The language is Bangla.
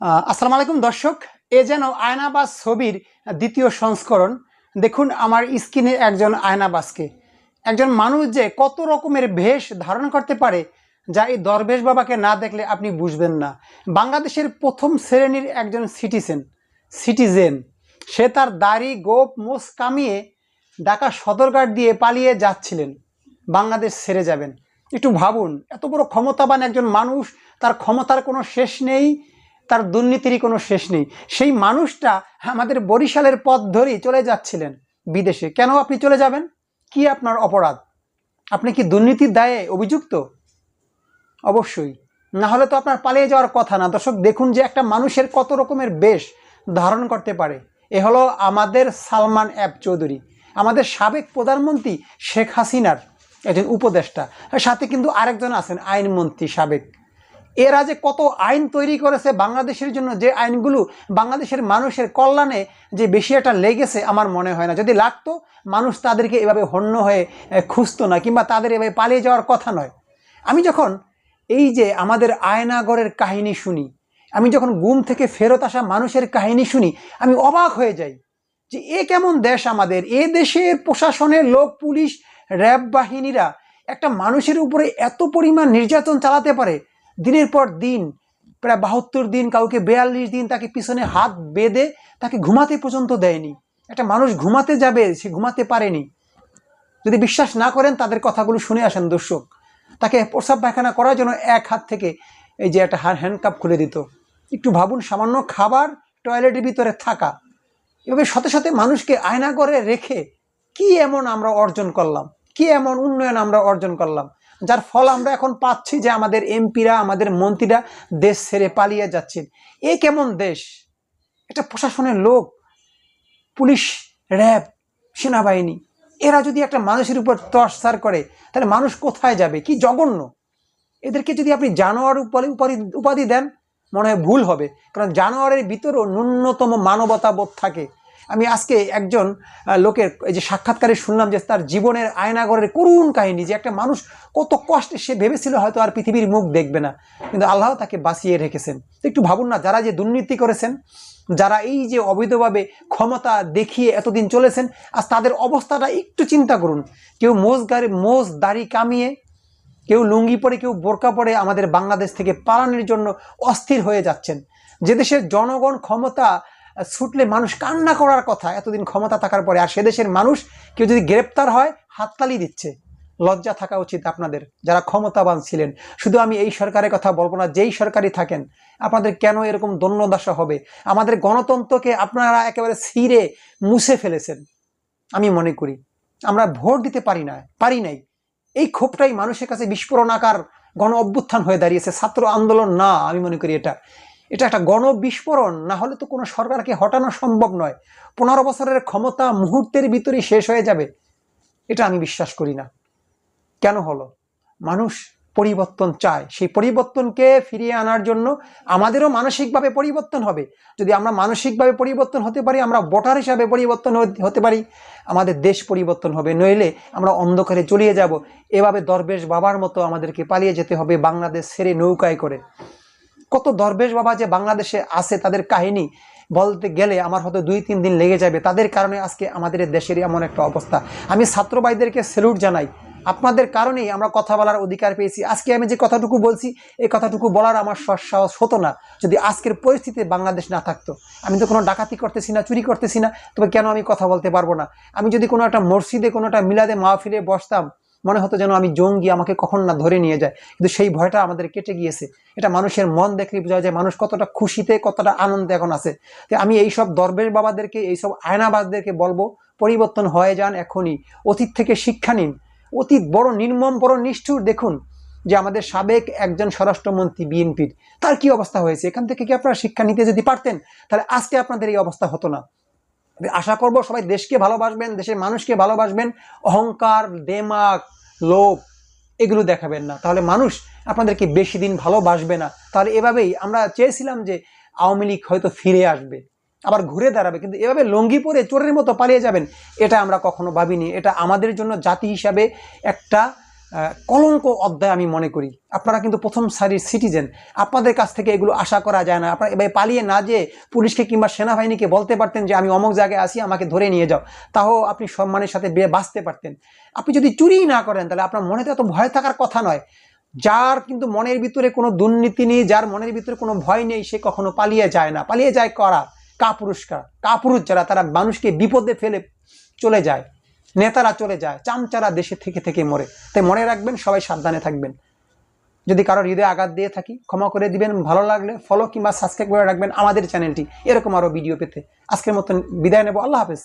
আসসালামু আলাইকুম দর্শক। এ যেন আয়নাবাস ছবির দ্বিতীয় সংস্করণ। দেখুন আমার স্ক্রিনে একজন আয়নাবাসকে। একজন মানুষ যে কত রকমের ভেষ ধারণ করতে পারে, যা এই দরবেশ বাবাকে না দেখলে আপনি বুঝবেন না। বাংলাদেশের প্রথম শ্রেণির একজন সিটিজেন সিটিজেন সে তার দাড়ি, গোপ, মোষ কামিয়ে ঢাকা সদরঘাট দিয়ে পালিয়ে যাচ্ছিলেন। বাংলাদেশ ছেড়ে যাবেন। একটু ভাবুন, এত বড় ক্ষমতাবান একজন মানুষ, তার ক্ষমতার কোনো শেষ নেই। তার দুর্নীতিরই কোনো শেষ নেই। সেই মানুষটা আমাদের বরিশালের পথ ধরেই চলে যাচ্ছিলেন বিদেশে। কেন আপনি চলে যাবেন? কি আপনার অপরাধ? আপনি কি দুর্নীতির দায়ে অভিযুক্ত? অবশ্যই। না হলে তো আপনার পালিয়ে যাওয়ার কথা না। দর্শক, দেখুন যে একটা মানুষের কত রকমের বেশ ধারণ করতে পারে। এ হলো আমাদের সালমান অ্যাপ চৌধুরী। আমাদের সাবেক প্রধানমন্ত্রী শেখ হাসিনার একজন উপদেষ্টা। সাথে কিন্তু আরেকজন আছেন আইনমন্ত্রী সাবেক। এরা যে কত আইন তৈরি করেছে বাংলাদেশের জন্য? যে আইনগুলো বাংলাদেশের মানুষের কল্যাণে যে বেশি একটা লেগেছে আমার মনে হয় না। যদি লাগতো, মানুষ তাদেরকে এভাবে হন্য হয়ে খুঁজতো না কিংবা তাদের এভাবে পালিয়ে যাওয়ার কথা নয়। আমি যখন এই যে আমাদের আয়নাগরের কাহিনী শুনি, আমি যখন গুম থেকে ফেরত আসা মানুষের কাহিনী শুনি, আমি অবাক হয়ে যাই যে এ কেমন দেশ আমাদের। এ দেশের প্রশাসনের লোক, পুলিশ, র্যাব বাহিনীরা একটা মানুষের উপরে এত পরিমাণ নির্যাতন চালাতে পারে দিনের পর দিন, প্রায় বাহাত্তর দিন কাউকে বেয়াল্লিশ দিন তাকে পিছনে হাত বেঁধে তাকে ঘুমাতে পর্যন্ত দেয়নি। একটা মানুষ ঘুমাতে যাবে, সে ঘুমাতে পারেনি। যদি বিশ্বাস না করেন, তাদের কথাগুলো শুনে আসেন দর্শক। তাকে প্রসাব পায়খানা করার জন্য এক হাত থেকে এই যে একটা হ্যান্ডকাপ খুলে দিত। একটু ভাবুন, সামান্য খাবার টয়লেটের ভিতরে থাকা, এভাবে সাথে সাথে মানুষকে আয়না করে রেখে কি এমন আমরা অর্জন করলাম? কি এমন উন্নয়ন আমরা অর্জন করলাম? যার ফল আমরা এখন পাচ্ছি যে আমাদের এমপিরা, আমাদের মন্ত্রীরা দেশ ছেড়ে পালিয়ে যাচ্ছেন। এ কেমন দেশ? এটা প্রশাসনের লোক, পুলিশ, র্যাব, সেনাবাহিনী, এরা যদি একটা মানুষের উপর টর্চার করে, তাহলে মানুষ কোথায় যাবে? কি জঘন্য? এদেরকে যদি আপনি জানোয়ার উপাধি উপাধি উপাধি দেন, মনে হয় ভুল হবে। কারণ জানোয়ারের ভিতরেও ন্যূনতম মানবতাবোধ থাকে। আমি আজকে একজন লোকের, এই যে সাক্ষাৎকারে শুনলাম যে তার জীবনের আয়নাগরের করুণ কাহিনী, যে একটা মানুষ কত কষ্টে সে ভেবেছিল হয়তো আর পৃথিবীর মুখ দেখবে না। কিন্তু আল্লাহ তাকে বাঁচিয়ে রেখেছেন। তো একটু ভাবুন না, যারা যে দুর্নীতি করেছেন, যারা এই যে অবৈধভাবে ক্ষমতা দেখিয়ে এতদিন চলেছেন, আজ তাদের অবস্থাটা একটু চিন্তা করুন। কেউ মোজ গাড়ি মোজ দাড়ি কামিয়ে, কেউ লুঙ্গি পরে, কেউ বোরকা পরে আমাদের বাংলাদেশ থেকে পালানোর জন্য অস্থির হয়ে যাচ্ছেন। যে দেশের জনগণ ক্ষমতা ছুটলে মানুষ কান্না করার কথা, এতদিন ক্ষমতা থাকার পরে। আর সে দেশের মানুষ কেউ যদি গ্রেপ্তার হয় হাততালি দিচ্ছে। লজ্জা থাকা উচিত আপনাদের, যারা ক্ষমতাবান ছিলেন। শুধু আমি এই সরকারের কথা বলব না, যেই সরকারই থাকেন, আপনাদের কেন এরকম দন্যদশা হবে? আমাদের গণতন্ত্রকে আপনারা একেবারে ছিঁড়ে মুছে ফেলেছেন, আমি মনে করি। আমরা ভোট দিতে পারি না, পারি নাই। এই ক্ষোভটাই মানুষের কাছে বিস্ফোরণ আকার গণ অভ্যুত্থান হয়ে দাঁড়িয়েছে। ছাত্র আন্দোলন না, আমি মনে করি এটা। এটা একটা গণ বিস্ফোরণ না হলে তো কোনো সরকারকে হটানো সম্ভব নয়। পনেরো বছরের ক্ষমতা মুহূর্তের ভিতরেই শেষ হয়ে যাবে, এটা আমি বিশ্বাস করি না। কেন হলো? মানুষ পরিবর্তন চায়। সেই পরিবর্তনকে ফিরিয়ে আনার জন্য আমাদেরও মানসিকভাবে পরিবর্তন হবে। যদি আমরা মানসিকভাবে পরিবর্তন হতে পারি, আমরা ভোটার হিসাবে পরিবর্তন হতে- হতে পারি, আমাদের দেশ পরিবর্তন হবে। নইলে আমরা অন্ধকারে চলিয়ে যাব। এভাবে দরবেশ বাবার মতো আমাদেরকে পালিয়ে যেতে হবে বাংলাদেশ ছেড়ে নৌকায় করে। কত দরবেশ বাবা যে বাংলাদেশে আছে, তাদের কাহিনী বলতে গেলে আমার হয়তো দুই, তিন দিন লেগে যাবে। তাদের কারণে আজকে আমাদের দেশের এমন একটা অবস্থা। আমি ছাত্র ভাইদেরকে স্যালুট জানাই। আপনাদের কারণেই আমরা কথা বলার অধিকার পেয়েছি। আজকে আমি যে কথাটুকু বলছি, এই কথাটুকু বলার আমার সাহস হতো না, যদি আজকের পরিস্থিতি বাংলাদেশ না থাকতো। আমি তো কোনো ডাকাতি করতেছি না, চুরি করতেছি না, তবে কেন আমি কথা বলতে পারব না? আমি যদি কোনো একটা মসজিদে, কোনো একটা মিলাদে মাহফিলে বসতাম মনে হতো যেন আমি জঙ্গি, আমাকে কখন না ধরে নিয়ে যায়। কিন্তু সেই ভয়টা আমাদের কেটে গিয়েছে। এটা মানুষের মন দেখলে বোঝা যায় মানুষ কতটা খুশিতে, কতটা আনন্দে এখন আছে। আমি এইসব দরবেশ বাবাদেরকে, এইসব আয়নাবাজদেরকে বলব, পরিবর্তন হয়ে যান এখনই। অতীত থেকে শিক্ষা নিন। অতীত বড় নির্মম, বড় নিষ্ঠুর। দেখুন যে আমাদের সাবেক একজন স্বরাষ্ট্রমন্ত্রী, বিএনপির। তার কি অবস্থা হয়েছে? এখান থেকে কি আপনারা শিক্ষা নিতে যদি পারতেন, তাহলে আজকে আপনাদের এই অবস্থা হতো না। আশা করব সবাই দেশকে ভালোবাসবেন, দেশের মানুষকে ভালোবাসবেন, অহংকার দেমাগ লোভ, এগুলো দেখাবেন না। তাহলে মানুষ আপনাদেরকে বেশি দিন ভালোবাসবে না। তাহলে এভাবেই আমরা চেয়েছিলাম যে আওয়ামী লীগ হয়তো ফিরে আসবে, আবার ঘুরে দাঁড়াবে, কিন্তু এভাবে লঙ্গি পরে চোরের মতো পালিয়ে যাবেন, এটা আমরা কখনো ভাবিনি। এটা আমাদের জন্য জাতি হিসাবে একটা কলঙ্ক অধ্যায় আমি মনে করি। আপনারা কিন্তু প্রথম সারির সিটিজেন আপনাদের কাছ থেকে এগুলো আশা করা যায় না। আপনারা এবার পালিয়ে না যে পুলিশকে কিংবা সেনাবাহিনীকে বলতে পারতেন যে, আমি অমুক জায়গায় আসি আমাকে ধরে নিয়ে যাও। তাও আপনি সম্মানের সাথে বে- বাঁচতে পারতেন। আপনি যদি চুরিই না করেন, তাহলে আপনার মনে তো এত ভয় থাকার কথা নয়। যার কিন্তু মনের ভিতরে কোনো দুর্নীতি নেই, যার মনের ভিতরে কোনো ভয় নেই, সে কখনো পালিয়ে যায় না। পালিয়ে যায় করা? কাপুরুষকার কাপুরুষ যারা, তারা মানুষকে বিপদে ফেলে চলে যায়। নেতারা চলে যায়, চামচারা দেশে থেকে থেকে মরে। তাই মনে রাখবেন, সবাই সাবধানে থাকবেন। যদি কারোর হৃদয়ে আঘাত দিয়ে থাকি, ক্ষমা করে দিবেন, ভালো লাগলে ফলো কিংবা সাবস্ক্রাইব করে রাখবেন আমাদের চ্যানেলটি এরকম আরও ভিডিও পেতে। আজকের মতন বিদায় নেব, আল্লাহ হাফেজ।